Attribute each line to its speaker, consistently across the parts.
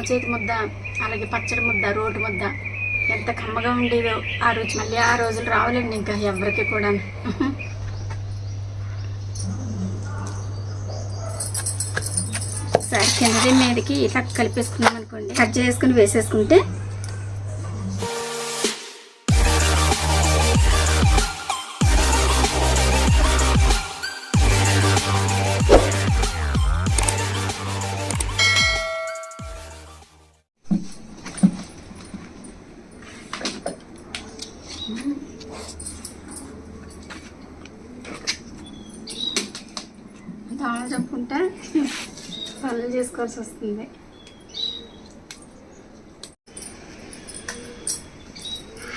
Speaker 1: చేతి ముద్ద అలాగే పచ్చడి ముద్ద రోటి ముద్ద. ఎంత కమ్మగా ఉండేదో ఆ రుచి. మళ్ళీ ఆ రోజులు రావాలండి ఇంకా ఎవరికి కూడా. సరే కిందది మీదకి ఇలా కలిపేసుకున్నాం అనుకోండి. కట్ చేసుకుని వేసేసుకుంటే కదా పనులు చేసుకోవాల్సి వస్తుంది.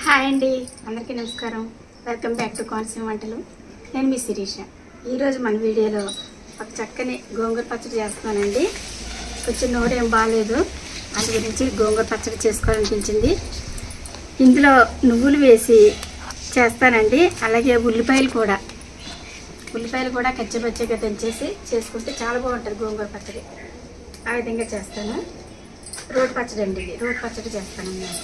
Speaker 1: హాయ్ అండి అందరికీ నమస్కారం. వెల్కమ్ బ్యాక్ టు కోనసీమ వంటలు. నేను మీ శిరీష. ఈరోజు మన వీడియోలో ఒక చక్కని గోంగూర పచ్చడి చేస్తున్నానండి. కొంచెం నోరు ఏం బాగాలేదు అందు గురించి గోంగూర పచ్చడి చేసుకోవాలనిపించింది. ఇందులో నువ్వులు వేసి చేస్తానండి. అలాగే ఉల్లిపాయలు కూడా. ఉల్లిపాయలు కూడా కచ్చపచ్చగా దంచేసి చేసుకుంటే చాలా బాగుంటుంది గోంగూర పచ్చడి. ఆ విధంగా చేస్తాను. రోడ్ పచ్చడి అండి ఇది. రోడ్ పచ్చడి చేస్తాను నేను.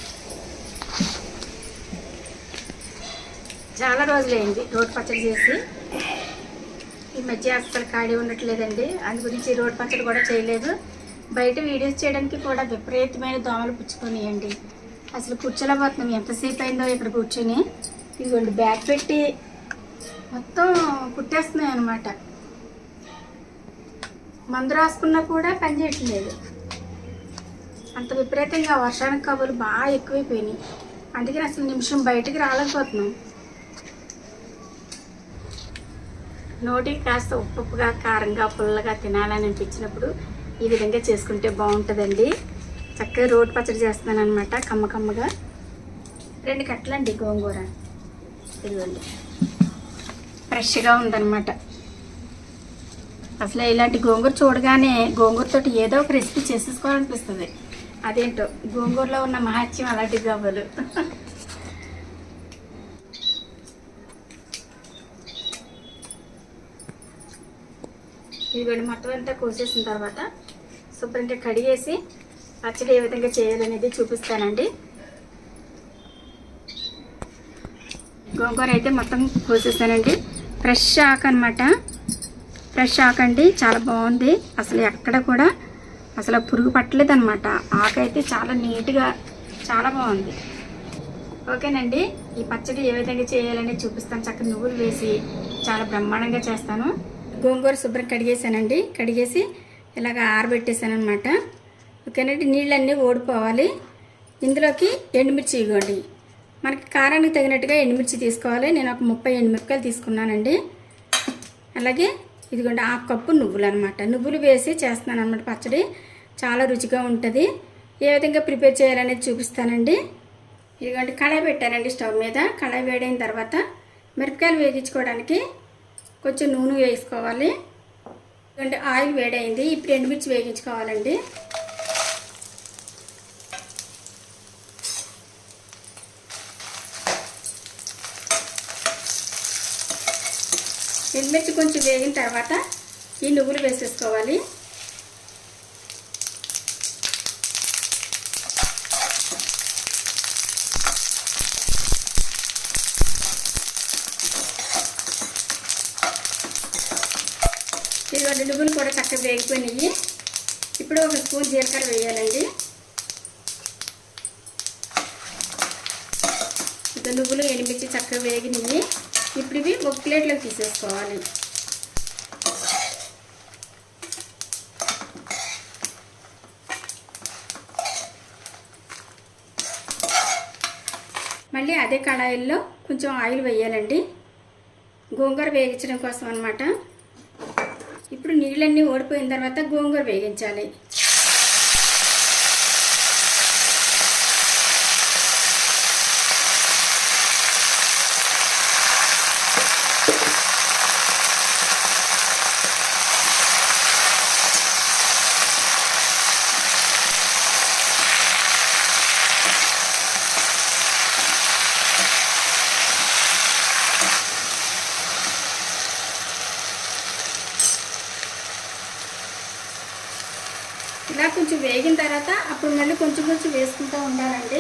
Speaker 1: చాలా రోజులైంది రోడ్ పచ్చడి చేసి. ఈ మధ్య అస్సలు ఖాళీ ఉండట్లేదండి. అందు గురించి రోడ్ పచ్చడి కూడా చేయలేదు. బయట వీడియోస్ చేయడానికి కూడా విపరీతమైన దోమలు పుచ్చుకొనియండి. అసలు కూర్చోలేకపోతున్నాం. ఎంతసేపు అయిందో ఇక్కడ కూర్చొని. ఇదిగోండి బ్యాగ్ పెట్టి మొత్తం కుట్టేస్తున్నాయి అనమాట మందు రాసుకున్నా కూడా పనిచేయట్లేదు అంత విపరీతంగా వర్షానికి కబులు బాగా ఎక్కువైపోయినాయి. అందుకని అసలు నిమిషం బయటికి రాలేకపోతున్నాం. నోటికి కాస్త ఉప్పుగా కారంగా పుల్లగా తినాలని అనిపించినప్పుడు ఈ విధంగా చేసుకుంటే బాగుంటుందండి. చక్కగా రోటి పచ్చడి చేస్తున్నాను అనమాట కమ్మ కమ్మగా. రెండు కట్టలండి గోంగూర. ఇదిగోండి. ఫ్రెష్గా ఉందన్నమాట. అసలు ఇలాంటి గోంగూర చూడగానే గోంగూరతో ఏదో ఒక రెసిపీ చేసేసుకోవాలనిపిస్తుంది. అదేంటో గోంగూరలో ఉన్న మహత్యం అలాంటివి కావాలి ఇదిగోండి మొత్తం అంతా కోసేసిన తర్వాత శుభ్రంగా కడిగేసి పచ్చడి ఏ విధంగా చేయాలనేది చూపిస్తానండి. గోంగూర అయితే మొత్తం కోసేసానండి. ఫ్రెష్ ఆకు అనమాట ఫ్రెష్ ఆకు అండి చాలా బాగుంది. అసలు ఎక్కడ కూడా అసలు పురుగు పట్టలేదు అనమాట ఆకు అయితే చాలా నీట్గా చాలా బాగుంది. ఓకేనండి ఈ పచ్చడి ఏ విధంగా చేయాలని చూపిస్తాను. చక్కగా నువ్వులు వేసి చాలా బ్రహ్మాండంగా చేస్తాను. గోంగూర శుభ్రం కడిగేసానండి కడిగేసి ఇలాగ ఆరబెట్టేసాను అనమాట ఓకేనండి నీళ్ళన్నీ ఓడిపోవాలి ఇందులోకి ఎండుమిర్చి ఇవ్వండి. మనకి కారానికి తగినట్టుగా ఎండుమిర్చి తీసుకోవాలి. నేను ఒక ముప్పై ఎండుమిరపకాయలు తీసుకున్నానండి. అలాగే ఇదిగోండి ఆ కప్పు నువ్వులు అనమాట నువ్వులు వేసి చేస్తున్నాను అనమాట పచ్చడి. చాలా రుచిగా ఉంటుంది. ఏ విధంగా ప్రిపేర్ చేయాలనేది చూపిస్తానండి. ఇదిగోండి కళాయి పెట్టానండి స్టవ్ మీద. కళాయి వేడైన తర్వాత మిరపకాయలు వేగించుకోవడానికి కొంచెం నూనె వేసుకోవాలి. ఇదిగోండి ఆయిల్ వేడైంది. ఇప్పుడు ఎండుమిర్చి వేగించుకోవాలండి. ఎండుమిర్చి కొంచెం వేగిన తర్వాత ఈ నువ్వులు వేసేసుకోవాలి. ఇదిగోండి నువ్వులు కూడా చక్కగా వేగిపోయినాయి. ఇప్పుడు ఒక స్పూన్ జీలకర్ర వేయాలండి. ఇక నువ్వులు ఎనిమిచ్చి చక్కగా వేగినాయి. ఇప్పుడు ఇవి ఒక ప్లేట్లోకి తీసేసుకోవాలి. మళ్ళీ అదే కళాయిల్లో కొంచెం ఆయిల్ వేయాలండి. గోంగూర వేగించడం కోసం అనమాట ఇప్పుడు నీళ్ళన్నీ ఓడిపోయిన తర్వాత గోంగూర వేగించాలి. అప్పుడు మళ్ళీ కొంచెం కొంచెం వేసుకుంటూ ఉండాలండి.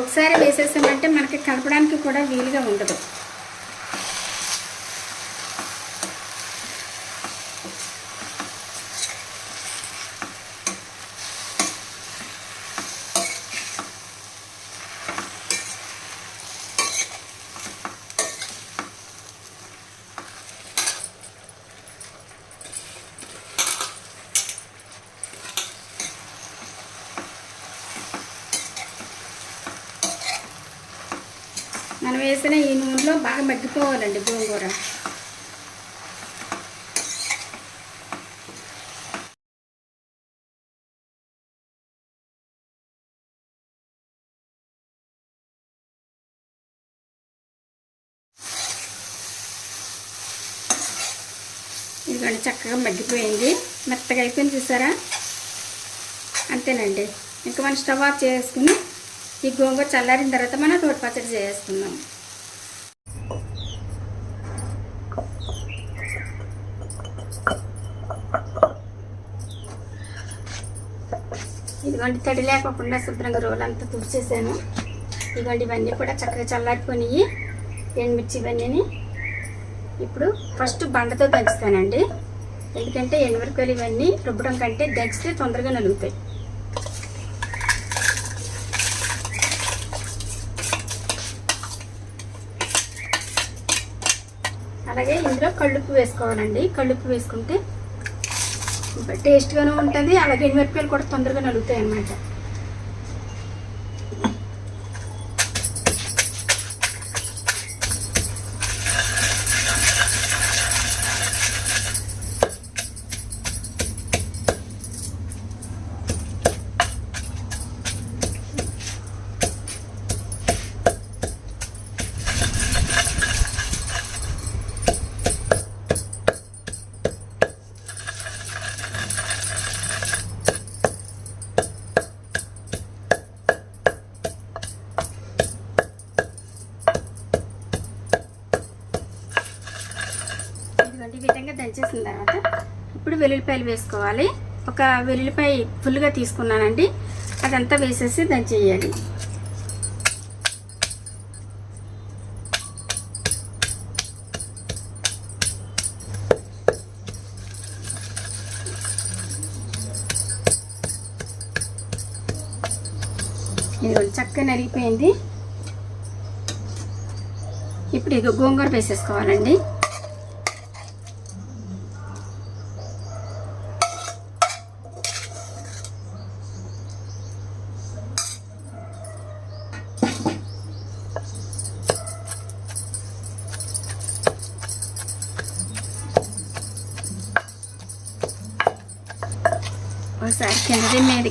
Speaker 1: ఒకసారి వేసేసామంటే మనకి కలపడానికి కూడా వీలుగా ఉండదు. మనం వేసిన ఈ నూనెలో బాగా మగ్గిపోవాలండి గోంగూర. ఇదిగోండి చక్కగా మగ్గిపోయింది. మెత్తగా అయిపోయింది చూసారా? అంతేనండి. ఇంకా మనం స్టవ్ ఆఫ్ చేసుకుని ఈ గోంగూర చల్లారిన తర్వాత మనం రోటి పచ్చడి చేసుకుందాం ఇదిగోండి తడి లేకోకుండా శుభ్రంగా రోలంతా తుడిచేసాను. ఇదిగోండి ఇవన్నీ కూడా చక్కగా చల్లారిపోయి ఎండుమిర్చి ఇవన్నీ ఇప్పుడు ఫస్ట్ బండతో దంచుతానండి. ఎందుకంటే ఎండుమిరకాయలు ఇవన్నీ రుబ్బడం కంటే దంచితే తొందరగా నలుగుతాయి. అలాగే ఇందులో కళ్ళుప్పు వేసుకోవాలండి. కళ్ళుప్పు వేసుకుంటే టేస్ట్గాను ఉంటుంది. అలాగే ఎండుమిరపకాయలు కూడా తొందరగా నలుగుతాయి అన్నమాట వచ్చేసిన తర్వాత ఇప్పుడు వెల్లుల్లిపాయలు వేసుకోవాలి. ఒక వెల్లుల్లిపాయ ఫుల్గా తీసుకున్నానండి. అదంతా వేసేసి దంచేయాలి ఇది చక్కగా నరిగిపోయింది. ఇప్పుడు ఇది గోంగూర వేసేసుకోవాలండి.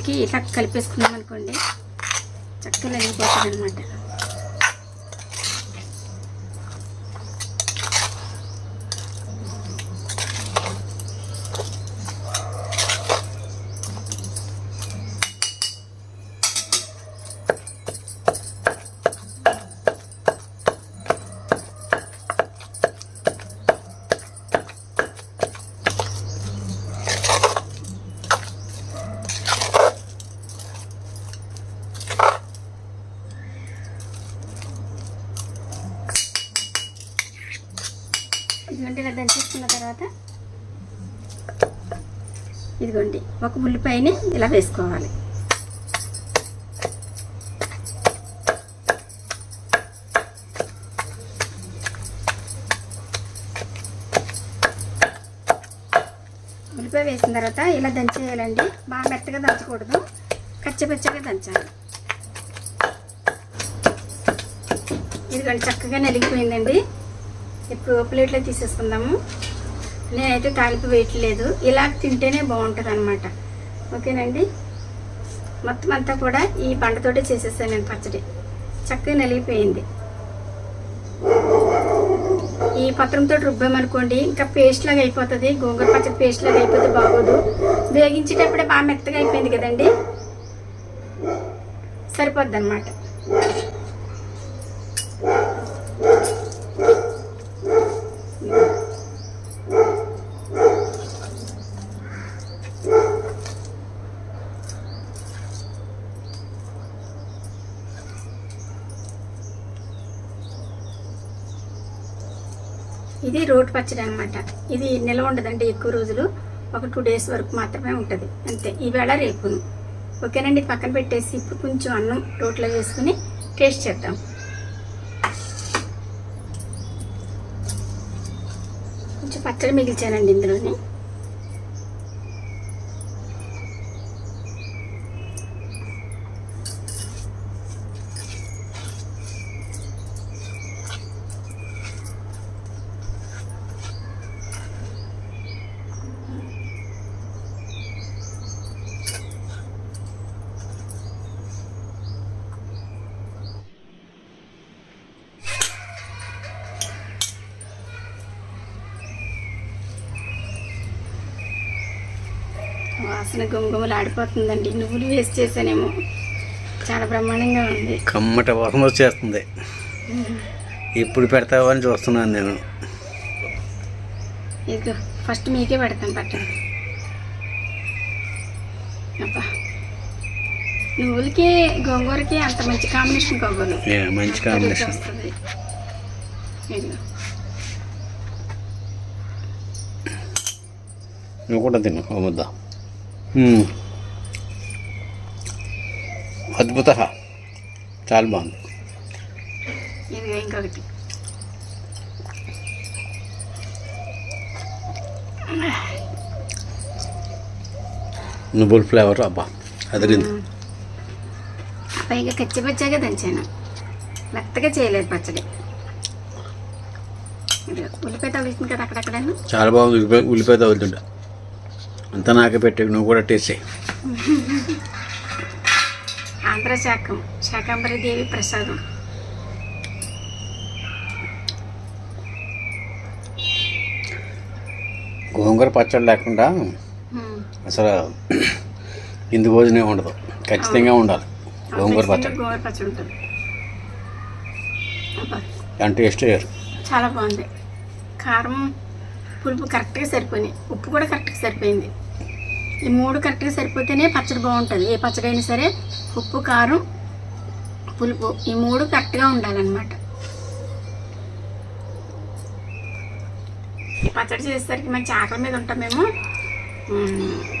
Speaker 1: కిందది మీదకి ఇట్లా కలిపేసుకున్నాం అనుకోండి చక్కగా వెళ్ళిపోతుంది అనమాట ఇదిగోండి ఇలా దంచేసుకున్న తర్వాత ఇదిగోండి ఒక ఉల్లిపాయని ఇలా వేసుకోవాలి. ఉల్లిపాయ వేసిన తర్వాత ఇలా దంచేయాలండి. బాగా మెత్తగా దంచకూడదు. కచ్చపచ్చగా దంచాలి. ఇదిగోండి చక్కగా నలిగిపోయిందండి. ఇప్పుడు ప్లేట్లో తీసేసుకుందాము. నేనైతే తాలింపు వేయట్లేదు. ఇలా తింటేనే బాగుంటుంది అనమాట ఓకేనండి? మొత్తం అంతా కూడా ఈ పంటతోటే చేసేసాను నేను పచ్చడి. చక్కగా నలిగిపోయింది. ఈ పత్రంతో రుబ్బామనుకోండి ఇంకా పేస్ట్ లాగా అయిపోతుంది. గోంగూర పచ్చడి పేస్ట్ లాగా అయిపోతే బాగోదు. వేగించేటప్పుడే బాగా మెత్తగా అయిపోయింది కదండి? సరిపోద్ది అనమాట ఇది రోటి పచ్చడి అనమాట ఇది నిల్వ ఉండదండి ఎక్కువ రోజులు. ఒక టూ డేస్ వరకు మాత్రమే ఉంటుంది. అంతే. ఈవేళ రేపును. ఓకేనండి? పక్కన పెట్టేసి ఇప్పుడు కొంచెం అన్నం రోట్లో వేసుకుని టేస్ట్ చేద్దాం. కొంచెం పచ్చడి మిగిల్చానండి ఇందులోని. వాసన గుమగుమలు ఆడిపోతుందండి నువ్వులు వేస్ట్ చేశానేమో. చాలా బ్రహ్మాండంగా ఉంది.
Speaker 2: కమ్మట వాసన వచ్చేస్తుంది. ఇప్పుడు పెడతావా అని చూస్తున్నాను నేను.
Speaker 1: ఇదిగో ఫస్ట్ మీకే పెడతాను పట్టండి అబ్బా. నువ్వులకి గోంగూరకి అంత మంచి కాంబినేషన్ గోంగూరలు
Speaker 2: ఏ, మంచి కాంబినేషన్.
Speaker 1: వస్తుంది.
Speaker 2: నువ్వు కూడా తిను ఓ ముద్ద. అద్భుత. చాలా బాగుంది.
Speaker 1: ఇంకొకటి.
Speaker 2: నువ్వుల ఫ్లేవర్ అబ్బా అదిరింది.
Speaker 1: పైగా కచ్చిపచ్చాగా దంచాను. మెత్తగా చేయలేదు పచ్చడి. ఉల్లిపాయ తగులుతుంది కదా అక్కడక్కడను.
Speaker 2: చాలా బాగుంది ఉల్లిపాయ ఉల్లిపాయ తగులుతుంట. అంతా నాకే పెట్టే నువ్వు కూడా టేస్ట్ చేయి.
Speaker 1: ఆంధ్ర శాఖం శాకాంబరి దేవి ప్రసాదం.
Speaker 2: గోంగూర పచ్చడి లేకుండా. అసలు ఇందు భోజనం ఉండదు. ఖచ్చితంగా ఉండాలి గోంగూర పచ్చడి.
Speaker 1: గోంగూర పచ్చడి ఉంటుంది.
Speaker 2: దాని టేస్ట్ వేరు
Speaker 1: చాలా బాగుంది. కారం పులుపు కరెక్ట్గా సరిపోయినాయి. ఉప్పు కూడా కరెక్ట్గా సరిపోయింది. ఈ మూడు కరెక్ట్గా సరిపోతేనే పచ్చడి బాగుంటుంది. ఏ పచ్చడి అయినా సరే ఉప్పు కారం పులుపు ఈ మూడు కరెక్ట్గా ఉండాలన్నమాట. ఈ పచ్చడి చేసేసరికి మంచి ఆకలి మీద ఉంటాం మేము.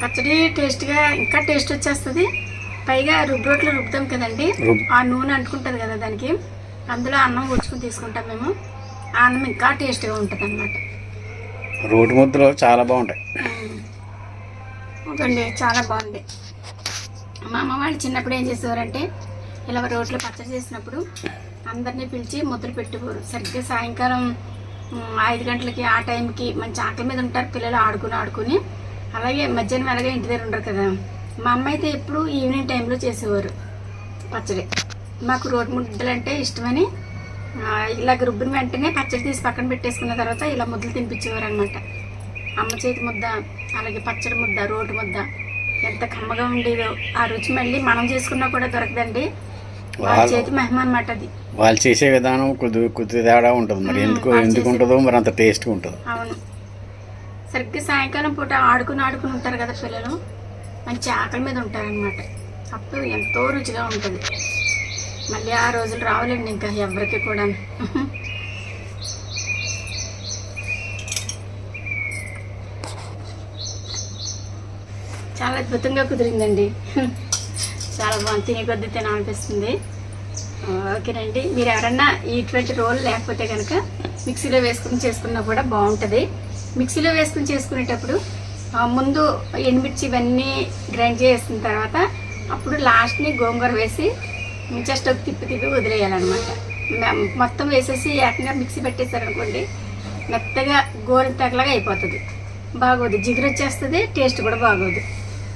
Speaker 1: పచ్చడి టేస్ట్గా ఇంకా టేస్ట్ వచ్చేస్తుంది. పైగా రుబ్బు రోట్లు రుబ్బుతాం కదండి. ఆ నూనె అంటుకుంటుంది కదా దానికి. అందులో అన్నం ఉడుచుకుని తీసుకుంటాం మేము. ఆ అన్నం ఇంకా టేస్ట్గా ఉంటుంది అనమాట
Speaker 2: రోటి ముద్దలు చాలా బాగుంటాయి.
Speaker 1: ఓకండి చాలా బాగుంది. మా అమ్మ వాళ్ళు చిన్నప్పుడు ఏం చేసేవారంటే ఇలా రోడ్లో పచ్చడి చేసినప్పుడు అందరినీ పిలిచి ముద్దలు పెట్టుకోరు. సరిగ్గా సాయంకాలం ఐదు గంటలకి ఆ టైంకి మంచి ఆకలి మీద ఉంటారు పిల్లలు ఆడుకుని ఆడుకుని. అలాగే మధ్యాహ్నం అలాగే ఇంటి దగ్గర ఉండరు కదా. మా అమ్మ అయితే ఎప్పుడు ఈవినింగ్ టైంలో చేసేవారు పచ్చడి. మాకు రోడ్డు ముద్దలు అంటే ఇష్టమని ఇలా ఇలాగ రుబ్బిన వెంటనే పచ్చడి తీసి పక్కన పెట్టేసుకున్న తర్వాత ఇలా ముద్దలు తినిపించేవారు అనమాట అమ్మ చేతి ముద్ద అలాగే పచ్చడి ముద్ద రోటి ముద్ద ఎంత కమ్మగా ఉండేదో ఆ రుచి మళ్ళీ మనం చేసుకున్నా కూడా దొరకదండి.
Speaker 2: వాళ్ళు
Speaker 1: చేతి మహిమ అనమాట అది.
Speaker 2: వాళ్ళు చేసే విధానం కొద్ది కొద్ది తేడా ఉంటుంది మరి. ఎందుకు ఎందుకు ఉంటుందో మరి అంత టేస్ట్గా ఉంటుంది.
Speaker 1: అవును. సరిగ్గా సాయంకాలం పూట ఆడుకుని ఆడుకుని ఉంటారు కదా పిల్లలు మంచి ఆకలి మీద ఉంటారనమాట అప్పుడు ఎంతో రుచిగా ఉంటుంది. మళ్ళీ ఆ రోజులు రావాలండి ఇంకా ఎవరికి కూడా చాలా అద్భుతంగా కుదిరిందండి. చాలా బాగుంది. తినే కొద్ది తినాలనిపిస్తుంది. ఓకేనండి. మీరు ఎవరన్నా ఇటువంటి రోల్ లేకపోతే కనుక మిక్సీలో వేసుకుని చేసుకున్నా కూడా బాగుంటుంది. మిక్సీలో వేసుకుని చేసుకునేటప్పుడు ఆ, ముందు ఎండుమిర్చి ఇవన్నీ గ్రైండ్ చేసిన తర్వాత అప్పుడు లాస్ట్ని గోంగూర వేసి జస్ట్ ఒక తిప్పి తిప్పి వదిలేయాలన్నమాట. మొత్తం వేసేసి ఏకంగా మిక్సీ పెట్టేశారనుకోండి మెత్తగా గోరింతకలాగా అయిపోతుంది. బాగోదు. జిగురు వచ్చేస్తుంది టేస్ట్ కూడా బాగోదు.